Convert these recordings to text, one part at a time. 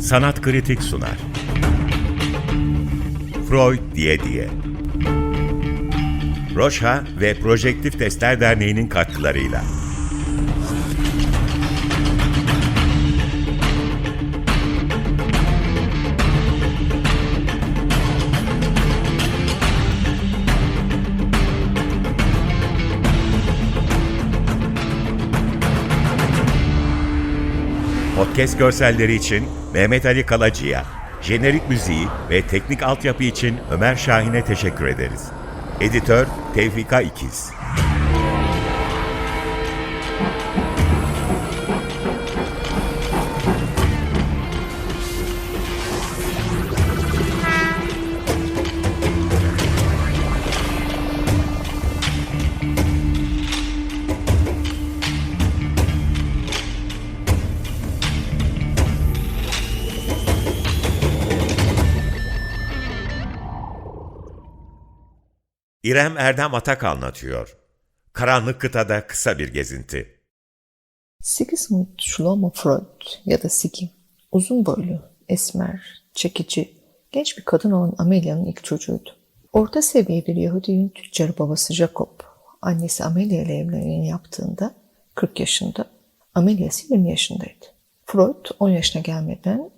Sanat Kritik sunar. Freud diye diye. Roşa ve Projektif Testler Derneği'nin katkılarıyla. Podcast görselleri için Mehmet Ali Kalacı'ya, jenerik müziği ve teknik altyapı için Ömer Şahin'e teşekkür ederiz. Editör Tevfika İkiz. İrem Erdem Atak anlatıyor. Karanlık Kıtada kısa bir gezinti. Sigismund Shlomo Freud ya da Sigi, uzun boylu, esmer, çekici, genç bir kadın olan Amelia'nın ilk çocuğuydu. Orta seviye bir Yahudi yün tüccarı babası Jacob, annesi Amelia ile evlenmeyi yaptığında 40 yaşında, Amelia ise 20 yaşındaydı. Freud 10 yaşına gelmeden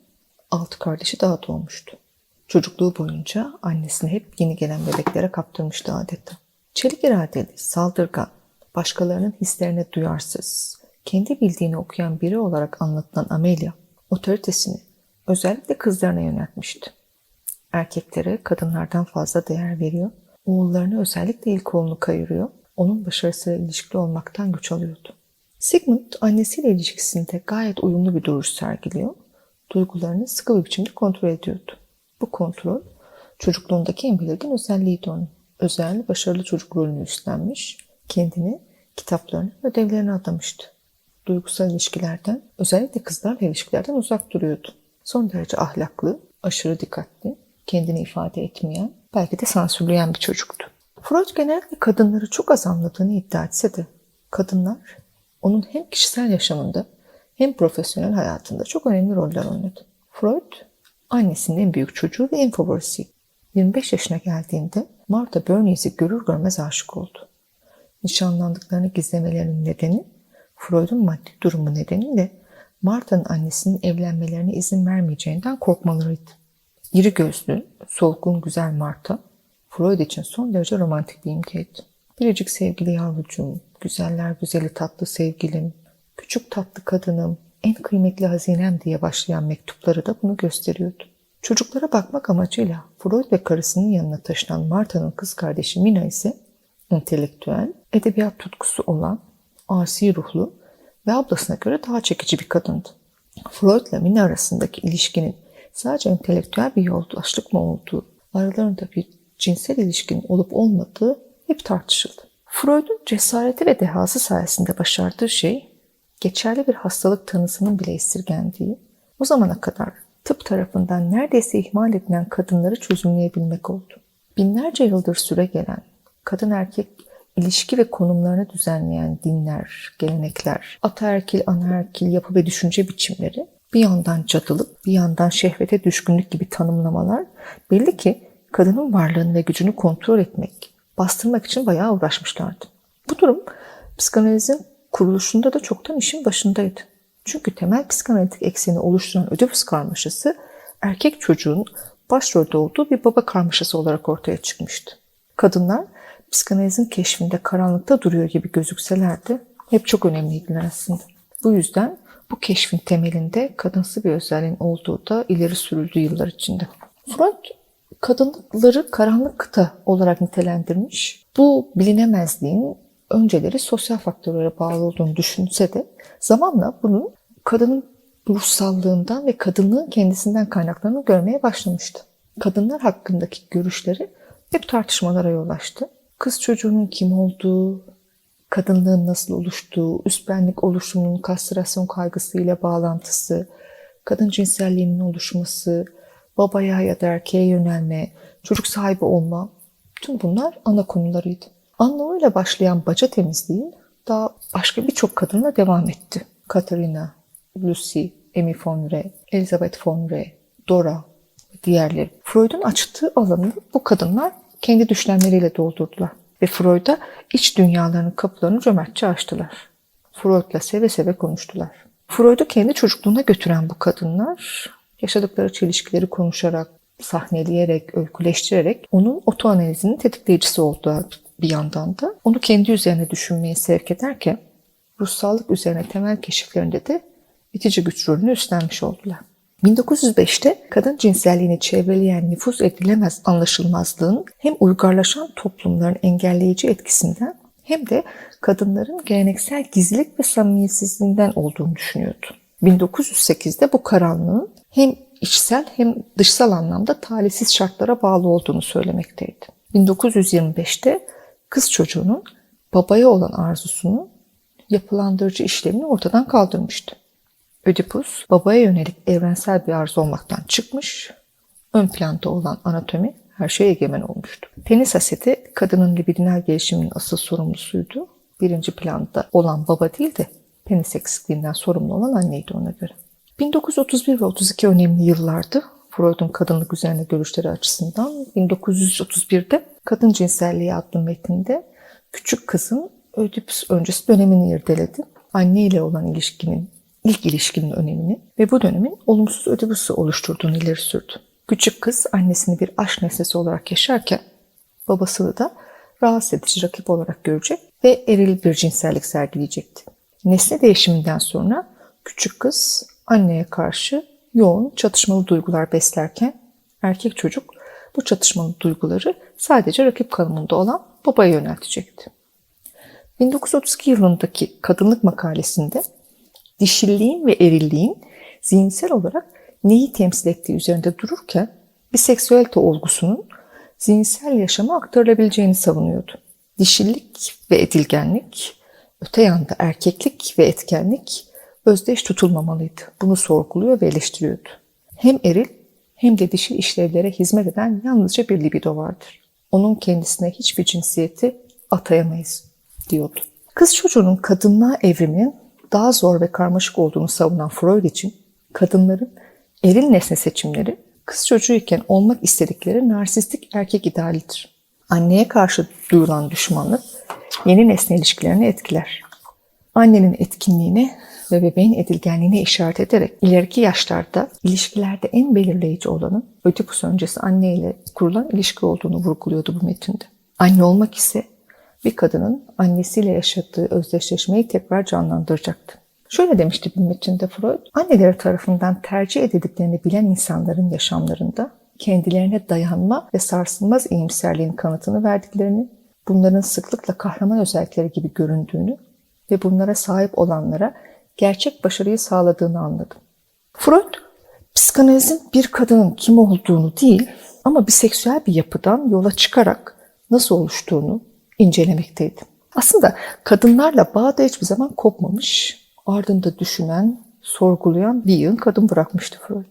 6 kardeşi daha doğmuştu. Çocukluğu boyunca annesini hep yeni gelen bebeklere kaptırmıştı adeta. Çelik iradeli, saldırgan, başkalarının hislerine duyarsız, kendi bildiğini okuyan biri olarak anlatılan Amelia, otoritesini özellikle kızlarına yöneltmişti. Erkeklere kadınlardan fazla değer veriyor, oğullarını özellikle ilk oğlunu kayırıyor, onun başarısıyla ilişkili olmaktan güç alıyordu. Sigmund annesiyle ilişkisinde gayet uyumlu bir duruş sergiliyor, duygularını sıkı bir biçimde kontrol ediyordu. Bu kontrol çocukluğundaki en belirgin özelliğiydi onun. Özel, başarılı çocuk rolünü üstlenmiş, kendini kitaplarına, ödevlerine adamıştı. Duygusal ilişkilerden, özellikle kızlarla ilişkilerden uzak duruyordu. Son derece ahlaklı, aşırı dikkatli, kendini ifade etmeyen, belki de sansürleyen bir çocuktu. Freud genellikle kadınları çok az anladığını iddia etse de, kadınlar onun hem kişisel yaşamında hem profesyonel hayatında çok önemli roller oynadı. Freud annesinin en büyük çocuğu ve en favorisi. 25 yaşına geldiğinde Martha Bernice'i görür görmez aşık oldu. Nişanlandıklarını gizlemelerinin nedeni Freud'un maddi durumu nedeniyle Martha'nın annesinin evlenmelerine izin vermeyeceğinden korkmalarıydı. İri gözlü, solgun güzel Martha, Freud için son derece romantik bir imgeydi. Biricik sevgili yavrucuğum, güzeller güzeli tatlı sevgilim, küçük tatlı kadınım, en kıymetli hazinem diye başlayan mektupları da bunu gösteriyordu. Çocuklara bakmak amacıyla Freud ve karısının yanına taşınan Martha'nın kız kardeşi Mina ise entelektüel, edebiyat tutkusu olan, asi ruhlu ve ablasına göre daha çekici bir kadındı. Freud ile Mina arasındaki ilişkinin sadece entelektüel bir yoldaşlık mı olduğu, aralarında bir cinsel ilişkinin olup olmadığı hep tartışıldı. Freud'un cesareti ve dehası sayesinde başardığı şey geçerli bir hastalık tanısının bile esirgendiği, o zamana kadar tıp tarafından neredeyse ihmal edilen kadınları çözümleyebilmek oldu. Binlerce yıldır süre gelen kadın erkek ilişki ve konumlarını düzenleyen dinler, gelenekler, ataerkil, anaerkil yapı ve düşünce biçimleri bir yandan cadılık, bir yandan şehvete düşkünlük gibi tanımlamalar belli ki kadının varlığını ve gücünü kontrol etmek, bastırmak için bayağı uğraşmışlardı. Bu durum psikanalizin kuruluşunda da çoktan işin başındaydı. Çünkü temel psikanalitik ekseni oluşturan Ödipus karmaşası erkek çocuğun başrolde olduğu bir baba karmaşası olarak ortaya çıkmıştı. Kadınlar psikanalizin keşfinde karanlıkta duruyor gibi gözükseler de hep çok önemliydiler aslında. Bu yüzden bu keşfin temelinde kadınsı bir özelliğin olduğu da ileri sürüldü yıllar içinde. Freud kadınları karanlık kıta olarak nitelendirmiş. Bu bilinemezliğin önceleri sosyal faktörlere bağlı olduğunu düşünse de zamanla bunun kadının ruhsallığından ve kadınlığın kendisinden kaynaklarını görmeye başlamıştı. Kadınlar hakkındaki görüşleri hep tartışmalara yol açtı. Kız çocuğunun kim olduğu, kadınlığın nasıl oluştuğu, üst benlik oluşumunun kastrasyon kaygısıyla bağlantısı, kadın cinselliğinin oluşması, babaya ya da erkeğe yönelme, çocuk sahibi olma, tüm bunlar ana konularıydı. Anlamıyla başlayan baca temizliği daha başka birçok kadınla devam etti. Katarina, Lucy, Amy von Rey, Elizabeth von Rey, Dora diğerleri. Freud'un açtığı alanı bu kadınlar kendi düşlemleriyle doldurdular. Ve Freud'a iç dünyalarının kapılarını cömertçe açtılar. Freud'la seve seve konuştular. Freud'u kendi çocukluğuna götüren bu kadınlar yaşadıkları çelişkileri konuşarak, sahneleyerek, öyküleştirerek onun otoanalizinin tetikleyicisi oldular bir yandan da. Onu kendi üzerine düşünmeye sevk ederken ruhsallık üzerine temel keşiflerinde de itici güç rolünü üstlenmiş oldular. 1905'te kadın cinselliğini çevreleyen nüfuz edilemez anlaşılmazlığın hem uygarlaşan toplumların engelleyici etkisinden hem de kadınların geleneksel gizlilik ve samimiyetsizliğinden olduğunu düşünüyordu. 1908'de bu karanlığın hem içsel hem dışsal anlamda talihsiz şartlara bağlı olduğunu söylemekteydi. 1925'te kız çocuğunun babaya olan arzusunu yapılandırıcı işlemini ortadan kaldırmıştı. Ödipus babaya yönelik evrensel bir arzu olmaktan çıkmış, ön planda olan anatomi her şeye egemen olmuştu. Penis haseti kadının libidinal gelişiminin asıl sorumlusuydu. Birinci planda olan baba değil de penis eksikliğinden sorumlu olan anneydi ona göre. 1931 ve 32 önemli yıllardı. Freud'un kadınlık üzerine görüşleri açısından 1931'de Kadın Cinselliği adlı metinde küçük kızın Ödipus öncesi dönemini irdeledi. Anne ile olan ilişkinin, ilk ilişkinin önemini ve bu dönemin olumsuz Ödipus'u oluşturduğunu ileri sürdü. Küçük kız annesini bir aşk nesnesi olarak yaşarken babasını da rahatsız edici rakip olarak görecek ve eril bir cinsellik sergileyecekti. Nesne değişiminden sonra küçük kız anneye karşı yoğun çatışmalı duygular beslerken erkek çocuk bu çatışmalı duyguları sadece rakip konumunda olan babaya yöneltecekti. 1932 yılındaki kadınlık makalesinde dişilliğin ve erilliğin zihinsel olarak neyi temsil ettiği üzerinde dururken biseksüelite olgusunun zihinsel yaşama aktarılabileceğini savunuyordu. Dişillik ve edilgenlik, öte yanda erkeklik ve etkenlik özdeş tutulmamalıydı. Bunu sorguluyor ve eleştiriyordu. Hem eril hem de dişil işlevlere hizmet eden yalnızca bir libido vardır. Onun kendisine hiçbir cinsiyeti atayamayız diyordu. Kız çocuğunun kadınlığa evriminin daha zor ve karmaşık olduğunu savunan Freud için kadınların eril nesne seçimleri kız çocuğuyken olmak istedikleri narsistik erkek idealidir. Anneye karşı duyulan düşmanlık yeni nesne ilişkilerini etkiler. Annenin etkinliğine ve bebeğin edilgenliğine işaret ederek ileriki yaşlarda ilişkilerde en belirleyici olanın Ödipus öncesi anne ile kurulan ilişki olduğunu vurguluyordu bu metinde. Anne olmak ise bir kadının annesiyle yaşadığı özdeşleşmeyi tekrar canlandıracaktı. Şöyle demişti bir metinde Freud, anneleri tarafından tercih edildiklerini bilen insanların yaşamlarında kendilerine dayanma ve sarsılmaz iyimserliğin kanıtını verdiklerini, bunların sıklıkla kahraman özellikleri gibi göründüğünü ve bunlara sahip olanlara gerçek başarıyı sağladığını anladım. Freud, psikanalizin bir kadının kim olduğunu değil ama biseksüel bir yapıdan yola çıkarak nasıl oluştuğunu incelemekteydi. Aslında kadınlarla bağ da hiçbir zaman kopmamış, ardında düşünen, sorgulayan bir yığın kadın bırakmıştı Freud.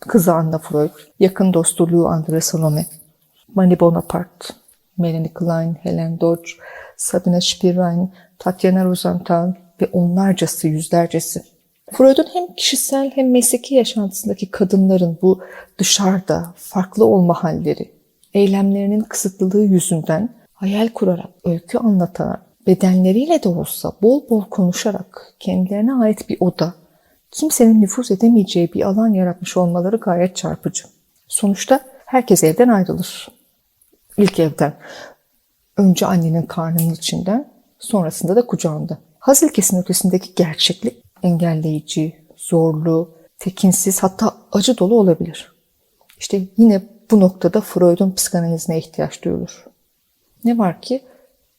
Kızı Anna Freud, yakın dostu Lou André Salome, Mani Bonaparte, Melanie Klein, Helen Dodge, Sabine Spirain, Tatiana Rosenthal ve onlarcası, yüzlercesi. Freud'un hem kişisel hem mesleki yaşantısındaki kadınların bu dışarıda farklı olma halleri, eylemlerinin kısıtlılığı yüzünden hayal kurarak, öykü anlatarak, bedenleriyle de olsa bol bol konuşarak kendilerine ait bir oda, kimsenin nüfuz edemeyeceği bir alan yaratmış olmaları gayet çarpıcı. Sonuçta herkes evden ayrılır. İlk evden. Önce annenin karnının içinden, sonrasında da kucağında. Haz ilkesinin ötesindeki gerçeklik engelleyici, zorlu, tekinsiz hatta acı dolu olabilir. İşte yine bu noktada Freud'un psikanalizine ihtiyaç duyulur. Ne var ki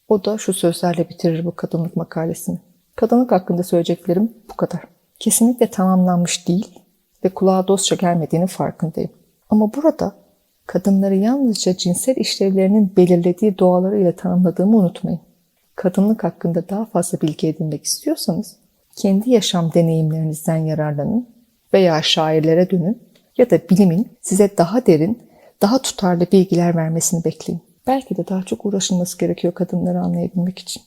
o da şu sözlerle bitirir bu kadınlık makalesini. Kadınlık hakkında söyleyeceklerim bu kadar. Kesinlikle tamamlanmış değil ve kulağa dostça gelmediğini farkındayım. Ama burada kadınları yalnızca cinsel işlevlerinin belirlediği doğalarıyla tanımladığımı unutmayın. Kadınlık hakkında daha fazla bilgi edinmek istiyorsanız kendi yaşam deneyimlerinizden yararlanın veya şairlere dönün ya da bilimin size daha derin, daha tutarlı bilgiler vermesini bekleyin. Belki de daha çok uğraşılması gerekiyor kadınları anlayabilmek için.